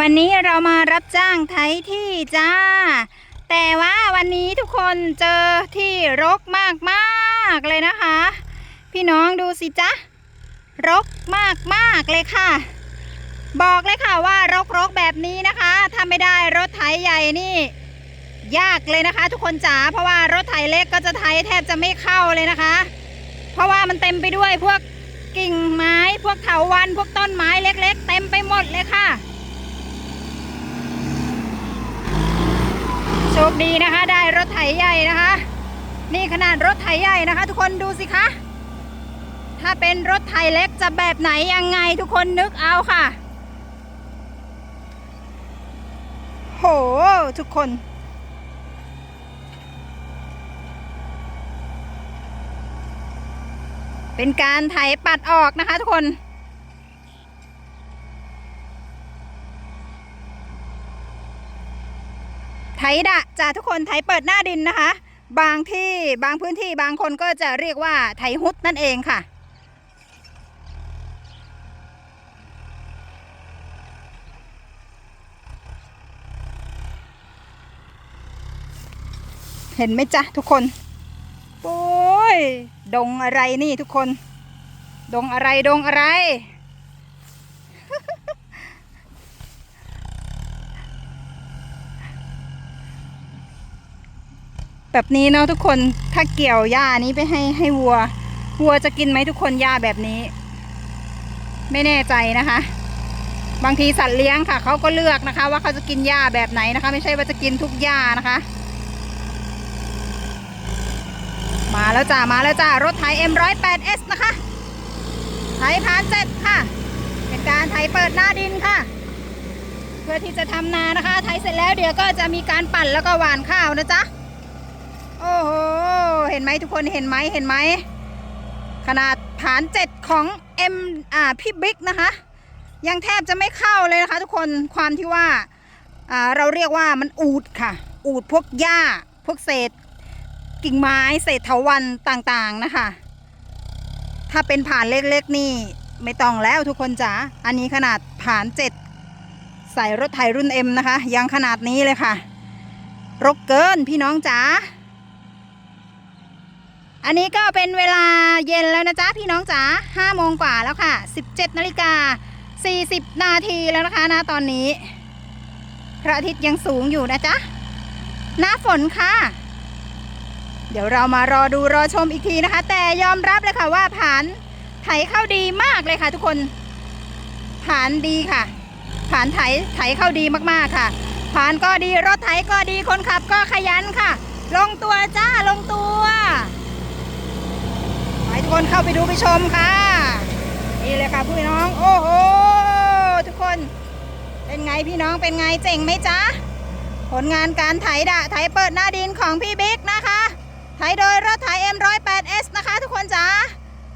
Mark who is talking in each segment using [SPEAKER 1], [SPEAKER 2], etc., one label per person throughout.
[SPEAKER 1] วันนี้เรามารับจ้างไถที่จ้า แต่ว่าวันนี้ทุกคนเจอที่รกมากมากเลยนะคะ พี่น้องดูสิจ๊ะ รกมากมากเลยค่ะ บอกเลยค่ะว่ารกรกแบบนี้นะคะถ้าไม่ได้รถไถใหญ่นี่ ยากเลยนะคะ ทุกคนจ๋าเพราะว่ารถไถเล็กก็จะไถแทบจะไม่เข้าเลยนะคะ เพราะว่ามันเต็มไปด้วยพวกกิ่งไม้พวกเถาวันพวกต้นไม้เล็ก ๆ เต็มไปหมดเลยค่ะ โช คดีนะคะ ได้รถไถใหญ่นะคะ นี่ขนาดรถไถใหญ่นะคะ ทุกคนดูสิคะ ถ้าเป็นรถไถเล็กจะแบบไหนยังไงทุกคนนึกเอาค่ะ โหทุกคนเป็นการไถปัดออกนะคะทุกคน ไถดะจ้าทุกคนไถเปิดหน้าดินนะคะ บางที่บางพื้นที่บางคนก็จะเรียกว่าไถฮุดนั่นเองค่ะ เห็นไหมจ๊ะทุกคนโอ้ยดงอะไรนี่ทุกคน ดงอะไรดงอะไร แบบนี้เนาะทุกคนถ้าเกี่ยวหญ้านี้ไปให้ให้วัว วัวจะกินไหมทุกคนหญ้าแบบนี้ ไม่แน่ใจนะคะ บางทีสัตว์เลี้ยงค่ะเขาก็เลือกนะคะ ว่าเขาจะกินหญ้าแบบไหนนะคะ ไม่ใช่ว่าจะกินทุกหญ้านะคะ มาแล้วจ้ามาแล้วจ้ารถไถ M108S นะคะไถผ่านเจ็ดค่ะ เป็นการไถเปิดหน้าดินค่ะ เพื่อที่จะทำนานะคะไถเสร็จแล้วเดี๋ยวก็จะมีการปั่นแล้วก็หว่านข้าวนะจ๊ะ โอ้โห เห็นไหมทุกคนเห็นไหมเห็นไหม ขนาดฐานเจ็ดของ M อ่าพี่บิ๊กนะคะ ยังแทบจะไม่เข้าเลยนะคะ ทุกคนความที่ว่าอ่าเราเรียกว่ามันอูดค่ะ อูดพวกหญ้า พวกเศษ กิ่งไม้เศษเถาวันต่างๆนะคะ ถ้าเป็นผ่านเล็กๆนี่ไม่ต้องแล้วทุกคนจ๋าอันนี้ขนาดผ่านเจ็ดใส่รถไถรุ่น M นะคะ ยังขนาดนี้เลยค่ะ รกเกินพี่น้องจ๋า อันนี้ก็เป็นเวลาเย็นแล้วนะจ๊ะพี่น้องจ๋า5โมงกว่าแล้วค่ะ 17นาฬิกา40 นาทีแล้วนะคะนะตอนนี้พระอาทิตย์ยังสูงอยู่นะจ๊ะหน้าฝนค่ะ เดี๋ยวเรามารอดูรอชมอีกทีนะคะ แต่ยอมรับเลยค่ะว่าผ่านไถเข้าดีมากเลยค่ะ ทุกคนผ่านดีค่ะผ่านไถไถเข้าดีมากๆค่ะผ่านก็ดีรถไถก็ดีคนขับก็ขยันค่ะ ลงตัวจ้าลงตัว ทุกคนเข้าไปดูไปชมค่ะ นี่เลยค่ะพี่น้อง โอ้โห ทุกคน เป็นไงพี่น้องเป็นไงเจ๋งไหมจ๊ะ ผลงานการไถดะไถเปิดหน้าดินของพี่บิ๊กนะคะ ไถโดยรถไถ M108S นะคะ ทุกคนจ๋า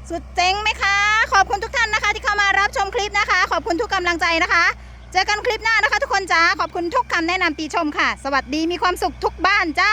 [SPEAKER 1] สุดเจ๋งไหมคะ ขอบคุณทุกท่านนะคะ ที่เข้ามารับชมคลิปนะคะ ขอบคุณทุกกำลังใจนะคะ เจอกันคลิปหน้านะคะ ทุกคนจ๋าขอบคุณทุกคำแนะนำติชมค่ะ สวัสดีมีความสุขทุกบ้านจ้า